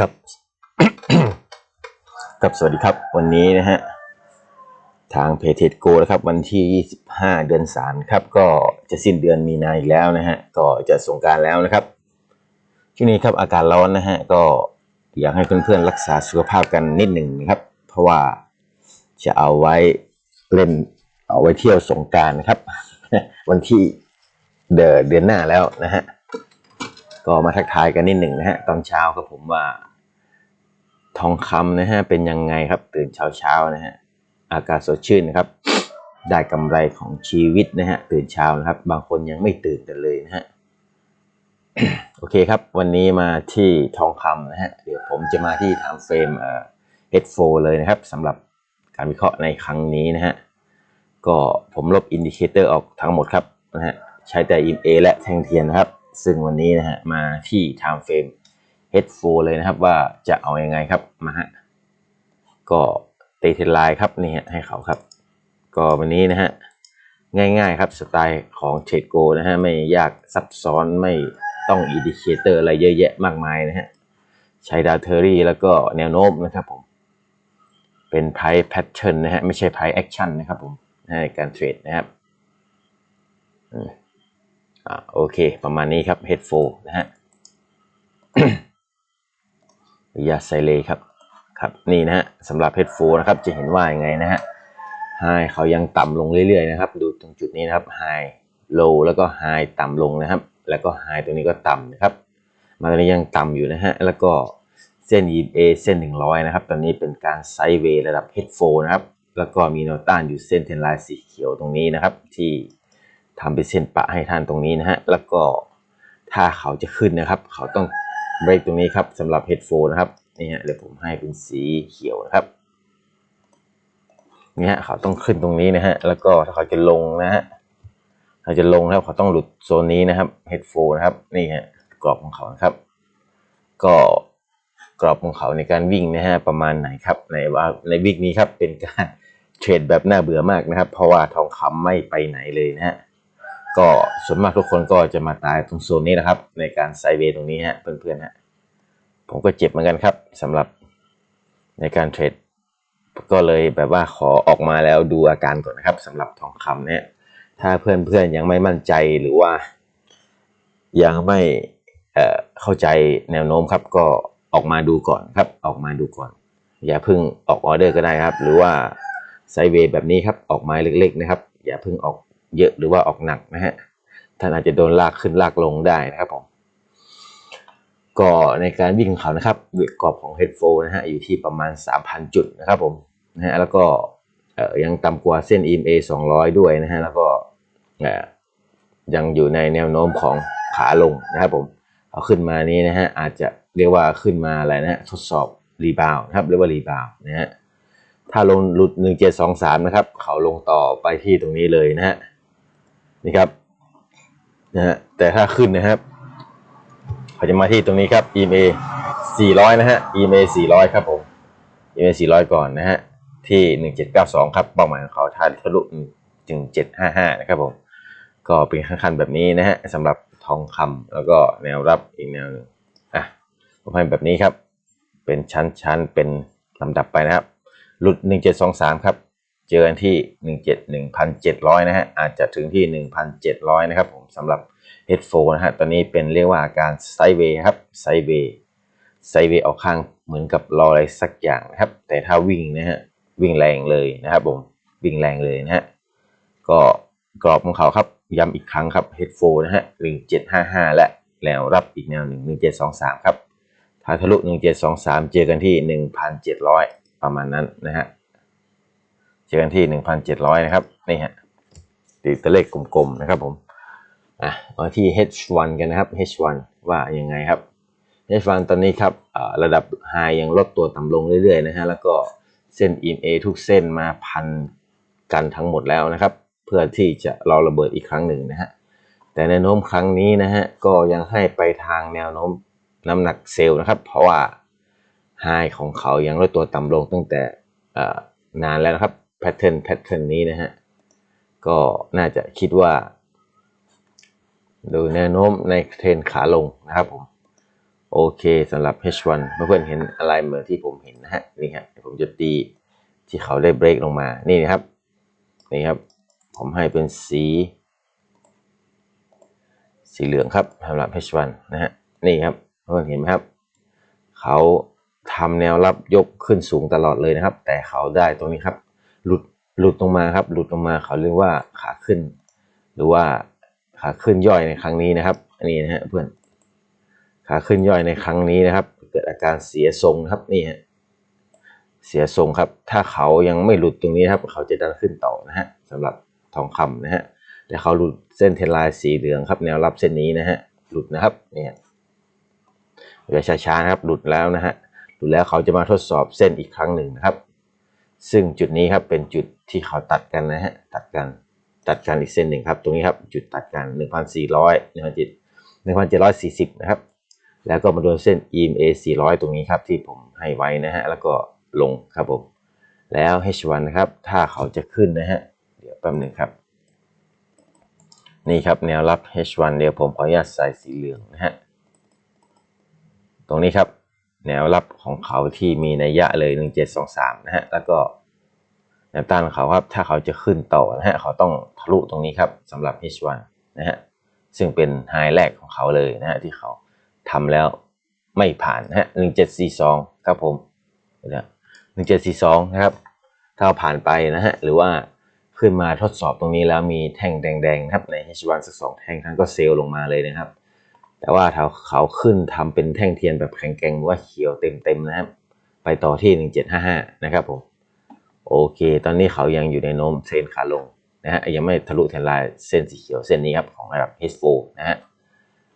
ครับครับสวัสดีครับ วันนี้นะฮะทางเพจเทดโกนะครับ วันที่ 25 เดือน3ครับ ก็จะสิ้นเดือนมีนาอีกแล้วนะฮะก็จะสงการแล้วนะครับช่วงนี้ครับอากาศร้อนนะฮะก็อยากให้เพื่อนๆรักษาสุขภาพกันนิดหนึ่งนะครับ เพราะว่าจะเอาไว้เล่นเอาไว้เที่ยวสงการนะครับ วันที่เดือนหน้าแล้วนะฮะ ก็มาทักทายกันนิดหนึ่งนะฮะตอนเช้าครับผมว่า ทองคำนะฮะเป็นยังไงครับตื่นเช้าเช้าๆนะฮะอากาศสดชื่นนะครับได้กำไรของชีวิตนะฮะตื่นเช้านะครับ บางคนยังไม่ตื่นกันเลยนะฮะโอเคครับ วันนี้มาที่ทองคำนะฮะเดี๋ยวผมจะมาที่ทำเฟรมเอ่อ H4 เลยนะครับสำหรับการวิเคราะห์ในครั้งนี้นะฮะก็ผมลบอินดิเคเตอร์ออกทั้งหมดครับนะฮะใช้แต่ EMA และแท่งเทียนนะครับ ซึ่งวันนี้นะฮะมาที่ time frame H4 เลยนะครับว่าจะเอาอยัางไงครับมาฮะก็เตะเทนไลน์ครับนี่ฮะให้เขาครับ ก็วันนี้นะฮะง่ายๆครับสไตล์ของเทรดโกนะฮะไม่ยากซับซ้อนไม่ต้องอินดิเคเตอร์อะไรเยอะแยะมากมายนะฮะใช้ดาวเทอรี่แล้วก็แนวโน้มนะครับผม เป็นไพ่แพทเทิร์นนะฮะไม่ใช่ไพ่แอคชั่นนะครับผมในการเทรดนะครับ อ่าโอเค ประมาณนี้ครับ head 4นะฮะยาไซเลครับครับนี่นะฮะสำหรับ head 4นะครับจะเห็นว่ายังไงนะฮะ high เขายังต่ำลงเรื่อยๆนะครับ ดูตรงจุดนี้นะครับ high low แล้วก็ high ต่ำลงนะครับ แล้วก็ high ตรงนี้ก็ต่ำนะครับ มาตอนนี้ยังต่ำอยู่นะฮะแล้วก็เส้น EMA เส้น 100 นะครับ ตอนนี้เป็นการไซด์เวย์ระดับ head 4นะครับ แล้วก็มีแนต้านอยู่เส้นเทนไลน์สีเขียวตรงนี้นะครับ ที่ ทำเป็นเส้นปะให้ท่านตรงนี้นะฮะ แล้วก็ถ้าเขาจะขึ้นนะครับ เขาต้องเบรกตรงนี้ครับสำหรับ head 4นนะครับนี่ฮะเดี๋ยวผมให้เป็นสีเขียวนะครับนี่ฮะเขาต้องขึ้นตรงนี้นะฮะ แล้วก็ถ้าเขาจะลงนะฮะเขาจะลงนะครับเขาต้องหลุดโซนนี้นะครับ head 4นนะครับนี่ฮะกรอบของเขานะครับ ก็กรอบของเขาในการวิ่งนะฮะประมาณไหนครับในว่าในวิกนี้ครับเป็นการเทรดแบบน่าเบื่อมากนะครับ เพราะว่าทองคำไม่ไปไหนเลยนะฮะ ก็ส่วนมากทุกคนก็จะมาตายตรงโซนนี้นะครับ ในการไซเวย์ตรงนี้ฮะเพื่อนๆฮะผมก็เจ็บเหมือนกันครับสำหรับในการเทรดก็เลยแบบว่าขอออกมาแล้วดูอาการก่อนนะครับสำหรับทองคำเนี่ย ถ้าเพื่อนๆยังไม่มั่นใจหรือว่า ยังไม่เอ่อเข้าใจแนวโน้มครับ ก็ออกมาดูก่อนครับ ออกมาดูก่อน อย่าเพิ่งออกออเดอร์ก็ได้ครับ หรือว่าไซเวย์แบบนี้ครับออกม้เล็กๆนะครับ อย่าเพิ่งออก เยอะหรือว่าออกหนักนะฮะท่านอาจจะโดนลากขึ้นลากลงได้นะครับผมก็ในการวิ่งของเขานะครับเวทกรอบของ Head 4นะฮะอยู่ที่ประมาณ 3,000 จุดนะครับผมนะฮะแล้วก็เอ่ยังต่ำกว่าเส้น EMA 200 ด้วยนะฮะแล้วก็เอ่อยังอยู่ในแนวโน้มของขาลงนะครับผมเอาขึ้นมานี้นะฮะอาจจะเรียกว่าขึ้นมาอะไรนะฮะทดสอบรีบาวนะครับเรียกว่ารีบาวนะฮะถ้าลงหลุด 1723 นะครับ เขาลงต่อไปที่ตรงนี้เลยนะฮะ นี่ครับนะฮะแต่ถ้าขึ้นนะครับเขาจะมาที่ตรงนี้ครับ EMA 400 นะฮะ EMA 400 ครับผม EMA 400 ก่อนนะฮะที่ 1792 ครับเป้าหมายของเขาถ้าทะลุถึง755 นะครับผมก็เป็นขั้นๆแบบนี้นะฮะสำหรับทองคำแล้วก็แนวรับอีกแนวหนึ่งอะผมให้แบบนี้ครับ เป็นชั้นๆเป็นลำดับไปนะครับหลุด 1723 ครับ เจอกันที่ 17 1,700 นะฮะ อาจจะถึงที่ 1,700 นะครับผมสำหรับ H4 นะฮะ ตอนนี้เป็นเรียกว่าอาการไซเวย์ครับ ไซเวย์ ไซเวย์ออกข้างเหมือนกับรออะไรสักอย่างนะครับ แต่ถ้าวิ่งนะฮะ วิ่งแรงเลยนะครับผม วิ่งแรงเลยนะฮะ ก็กรอบของเขาครับ ย้ำอีกครั้งครับ H4 นะฮะ 1755 และแล้วรับอีกแนวหนึ่ง1723 ครับถ้าทะลุ1723 เจอกันที่ 1,700 ประมาณนั้นนะฮะ เจอกันที่1,700นะครับนี่ฮะตีตัวเลขกลมๆนะครับผมอะมาที่ H1 กันนะครับ H1 ว่ายังไงครับ H1 ตอนนี้ครับระดับ High ยังลดตัวต่ำลงเรื่อยๆนะฮะแล้วก็เส้น EMA ทุกเส้นมาพันกันทั้งหมดแล้วนะครับ เพื่อที่จะรอระเบิดอีกครั้งหนึ่งนะฮะแต่แนวโน้มครั้งนี้นะฮะก็ยังให้ไปทางแนวโน้มน้ำหนักเซลล์นะครับ เพราะว่า High ของเขายังลดตัวต่ำลงตั้งแต่นานแล้วนะครับ แพทเทิร์นแพทเทิร์นนี้นะฮะ ก็น่าจะคิดว่า ดูแนวโน้มในเทรนขาลงนะครับผม โอเคสำหรับ H1 เพื่อนๆเห็นอะไรเหมือนที่ผมเห็นนะฮะ นี่ฮะผมจะตีที่เขาได้เบรกลงมา นี่นะครับ นี่ครับ ผมให้เป็นสี สีเหลืองครับสำหรับ H1 นะฮะ นี่ครับเพื่อนเห็นไหมครับ เขาทำแนวรับยกขึ้นสูงตลอดเลยนะครับ แต่เขาได้ตรงนี้ครับ หลุดหลุดลงมาครับ หลุดลงมาเขาเรียกว่าขาขึ้น หรือว่าขาขึ้นย่อยในครั้งนี้นะครับอันนี้นะฮะเพื่อนขาขึ้นย่อยในครั้งนี้นะครับ เกิดอาการเสียทรงครับนี่ฮะเสียทรงครับ ถ้าเขายังไม่หลุดตรงนี้ครับ เขาจะดันขึ้นต่อนะฮะสำหรับทองคำนะฮะแต่เขาหลุดเส้นเทนไลน์สีเหลืองครับ แนวรับเส้นนี้นะฮะหลุดนะครับเนี่ยเดี๋ยวช้าๆนะครับหลุดแล้วนะฮะหลุดแล้วเขาจะมาทดสอบเส้นอีกครั้งหนึ่งนะครับ ซึ่งจุดนี้ครับเป็นจุดที่เขาตัดกันนะฮะตัดกันตัดกันอีกเส้นหนึ่งครับตรงนี้ครับจุดตัดกัน 1,400 1,740 นะครับ แล้วก็มาโดนเส้น EMA 400 ตรงนี้ครับที่ผมให้ไว้นะฮะแล้วก็ลงครับผมแล้ว H1 นะครับถ้าเขาจะขึ้นนะฮะเดี๋ยวแป๊บหนึ่งครับ นี่ครับแนวรับ H1 เดี๋ยวผมขออนุญาตใส่สีเหลืองนะฮะตรงนี้ครับ แนวรับของเขาที่มีนัยยะเลย 1723 นะฮะ แล้วก็แนวต้านของเขาครับ ถ้าเขาจะขึ้นต่อนะฮะ เขาต้องทะลุตรงนี้ครับสำหรับ H1 นะฮะ ซึ่งเป็นไฮแรกของเขาเลยนะฮะ ที่เขาทำแล้วไม่ผ่านนะฮะ 1742 ครับผมนะ1742 นะครับ ถ้าผ่านไปนะฮะ หรือว่าขึ้นมาทดสอบตรงนี้แล้วมีแท่งแดงๆนะครับใน H1 สักสองแท่งท่านก็เซลลงมาเลยนะครับ แต่ว่าถ้าเขาขึ้นทำเป็นแท่งเทียนแบบแข็งแกร่งว่าเขียวเต็มๆนะครับไปต่อที่ 1755 นะครับผม โอเค ตอนนี้เขายังอยู่ในโน้มเทรนขาลงนะฮะยังไม่ทะลุเทนลน์เส้นสีเขียวเส้นนี้ครับของระดับ H4 นะฮะ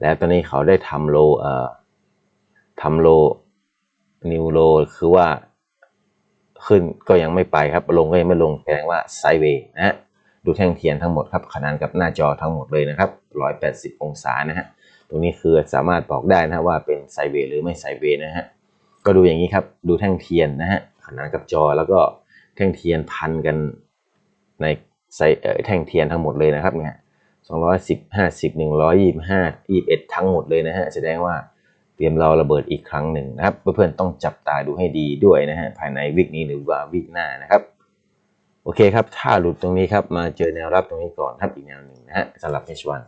แล้วตอนนี้เขาได้ทำโลเอ่อทำโลนิวโลคือว่าขึ้นก็ยังไม่ไปครับ ลงก็ยังไม่ลงแสดงว่าไซเวย์นะฮะดูแท่งเทียนทั้งหมดครับขนานกับหน้าจอทั้งหมดเลยนะครับ 180 องศานะฮะ ตรงนี้คือสามารถบอกได้นะว่าเป็นไซเวหรือไม่ไซเวนะฮะก็ดูอย่างนี้ครับดูแท่งเทียนนะฮะขนานกับจอแล้วก็แท่งเทียนพันกันในไซเอ่อแท่งเทียนทั้งหมดเลยนะครับเนี่ยสองร้อยสิบห้าสิบหนึ่งร้อยยี่สิบห้ายี่สิบเอ็ดทั้งหมดเลยนะฮะแสดงว่าเตรียมเราระเบิดอีกครั้งหนึ่งนะครับเพื่อนๆต้องจับตาดูให้ดีด้วยนะฮะภายในวิกนี้หรือว่าวิกหน้านะครับโอเคครับถ้าหลุดตรงนี้ครับมาเจอแนวรับตรงนี้ก่อนครับอีกแนวหนึ่งนะฮะสำหรับ H1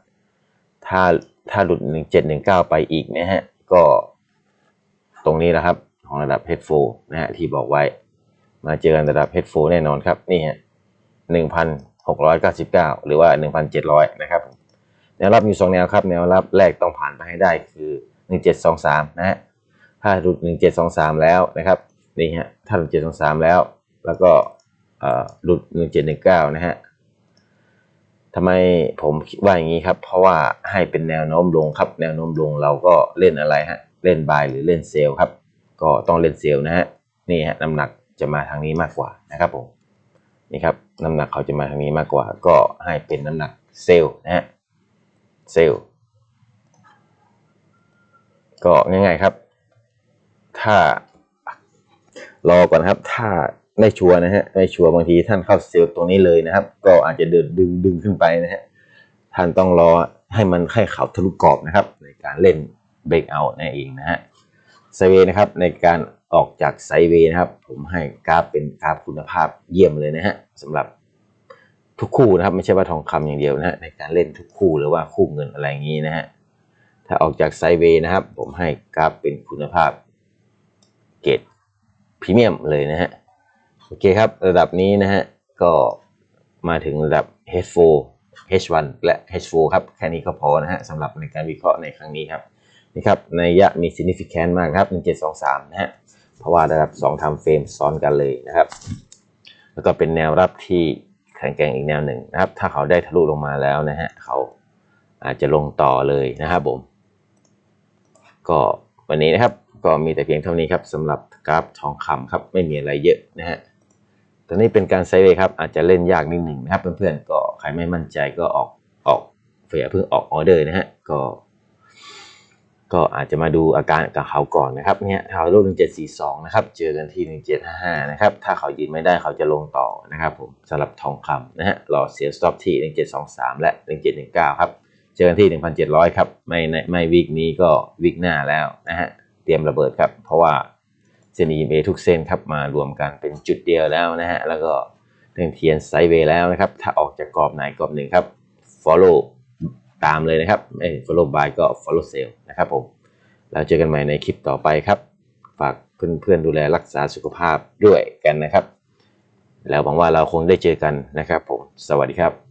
ถ้าถ้าหลุด 1719 ไปอีกนะฮะ ก็ตรงนี้นะครับ ของระดับ H4 นะฮะ ที่บอกไว้ มาเจอกันระดับ H4 แน่นอนครับ นี่ฮะ 1,699 หรือว่า 1,700 นะครับ แนวรับมีสองแนวครับ แนวรับแรกต้องผ่านไปให้ได้คือ 1723 นะฮะ ถ้าหลุด 1723 แล้วนะครับ นี่ฮะ ถ้าหลุด 1723 แล้ว แล้วก็เอ่อหลุด 1719 นะฮะ ทำไมผมคิดว่าอย่างนี้ครับ เพราะว่าให้เป็นแนวโน้มลงครับ แนวโน้มลงเราก็เล่นอะไรฮะ เล่นบายหรือเล่นเซลล์ครับ ก็ต้องเล่นเซลล์นะฮะ นี่ฮะน้ำหนักจะมาทางนี้มากกว่านะครับผม นี่ครับน้ำหนักเขาจะมาทางนี้มากกว่า ก็ให้เป็นน้ำหนักเซลล์นะฮะ เซลล์ ก็ง่ายๆครับ ถ้ารอก่อนครับ ถ้า ไม่ชัวร์นะฮะไม่ชัวร์บางทีท่านเข้าเซลล์ตรงนี้เลยนะครับ ก็อาจจะเดินดึงดึงขึ้นไปนะฮะท่านต้องรอให้มันให้เขาทะลุกรอบนะครับ ในการเล่นเบรกเอานั่นเองนะฮะไซเวนะครับในการออกจากไซเวนะครับ ผมให้กราฟเป็นกราฟคุณภาพเยี่ยมเลยนะฮะสำหรับทุกคู่นะครับ ไม่ใช่ว่าทองคำอย่างเดียวนะฮะในการเล่นทุกคู่หรือว่าคู่เงินอะไรอย่างนี้นะฮะถ้าออกจากไซเวนะครับ ผมให้กราฟเป็นคุณภาพเกรดพรีเมียมเลยนะฮะ โอเคครับ ระดับนี้นะฮะ ก็มาถึงระดับ H4 H1 และ H4 ครับ แค่นี้ก็พอนะฮะสำหรับในการวิเคราะห์ในครั้งนี้ครับ นี่ครับในยะมี significant มากครับ 1723 นะฮะ เพราะว่าระดับ 2ทำเฟรมซ้อนกันเลยนะครับ แล้วก็เป็นแนวรับที่แข็งแกร่งอีกแนวหนึ่งนะครับ ถ้าเขาได้ทะลุลงมาแล้วนะฮะ เขาอาจจะลงต่อเลยนะครับผม ก็วันนี้นะครับ ก็มีแต่เพียงเท่านี้ครับสำหรับกราฟทองคำครับ ไม่มีอะไรเยอะนะฮะ ตอนนี้เป็นการไซด์เวย์ครับอาจจะเล่นยากนิดหนึ่งนะครับเพื่อนๆก็ใครไม่มั่นใจก็ออกออกเฟียเพิ่งออกออเดอร์นะฮะก็ ก็อาจจะมาดูอาการกับเขาก่อนนะครับเนี่ยเขาลูก1742นะครับเจอกันที่1755นะครับถ้าเขายืนไม่ได้เขาจะลงต่อนะครับผมสำหรับทองคำนะฮะรอเสียสต็อปที่1723และ1719ครับเจอกันที่1,700ครับไม่ในไม่วีคนี้ก็วีคหน้าแล้วนะฮะเตรียมระเบิดครับ เพราะว่า เส้น EMA ทุกเส้นครับมารวมกันเป็นจุดเดียวแล้วนะฮะแล้วก็เรื่องเทียนไซด์เวย์แล้วนะครับ ถ้าออกจากกรอบไหนกรอบหนึ่งครับ follow ตามเลยนะครับเอ้ follow buy ก็ follow sell นะครับผมแล้วเจอกันใหม่ในคลิปต่อไปครับ ฝากเพื่อนๆดูแลรักษาสุขภาพด้วยกันนะครับ แล้วหวังว่าเราคงได้เจอกันนะครับผม สวัสดีครับ